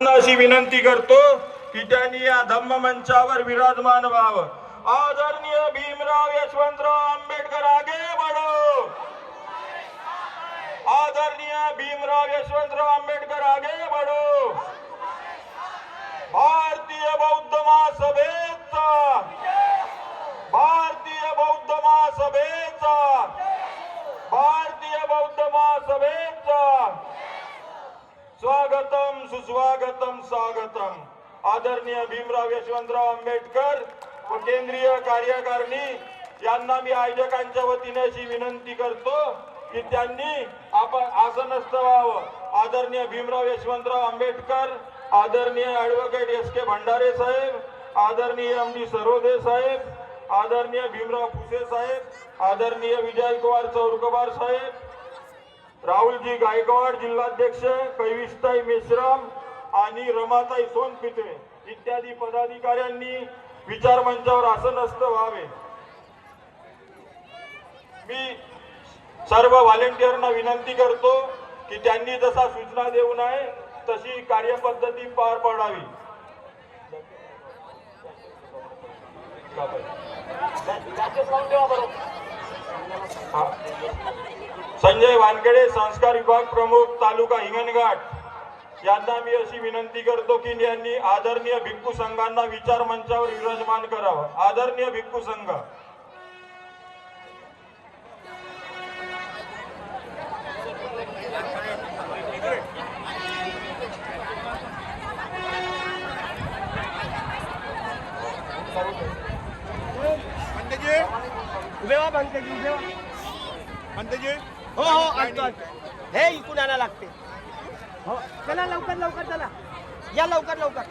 अशी विनंती करतो की त्यांनी या धम्म मंचावर विराजमान व्हावं. आदरणीय भीमराव यशवंतराव आंबेडकर आगे बढो. आदरणीय भीमराव यशवंतराव आंबेडकर आगे बढो. भारतीय बौद्ध महासभेचा. भारतीय बौद्ध महासभेचा. भारतीय बौद्ध महासभेचा स्वागतम सुस्वागतम स्वागतम. आदरणीय भीमराव यशवंतराव आंबेडकर व केंद्रीय कार्यकारिणी यांना मी आयोजकांच्या वतीने अशी विनंती करतो की त्यांनी आपण आसनस्थ व्हावं आदरणीय भीमराव यशवंतराव आंबेडकर आदरणीय ऍडव्होकेट एस के भंडारे साहेब आदरणीय एम डी सरोदे साहेब आदरणीय भीमराव फुसे साहेब आदरणीय विजयकुमार चौरकबार साहेब राहुलजी गायकवाड जिल्हाध्यक्ष कैविशताई मेश्राम आणि रमाताई सोनपिते इत्यादी पदाधिकाऱ्यांनी विचार मंचावर आसनस्थ व्हावे. मी सर्व व्हॉलेंटिअरना विनंती करतो की त्यांनी जसा सूचना देऊ नये तशी कार्यपद्धती पार पाडावी. हा. संजय वानखेडे संस्कार विभाग प्रमुख तालुका हिंगणघाट. यांना मी अशी विनंती करतो की यांनी आदरणीय भिक्खू संघांना विचार मंचावर विराजमान करावं. आदरणीय भिक्खू संघ. उभे उभे व्हा. पंतजी हो हो आणतो आणतो हे इकडून आणा लागते. हो चला लवकर लवकर चला. या लवकर लवकर.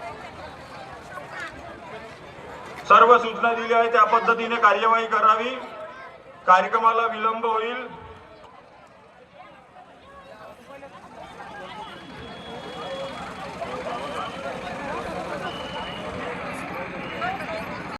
सर्व सूचना दिल्या आहेत त्या पद्धतीने कार्यवाही करावी. कार्यक्रमाला विलंब होईल.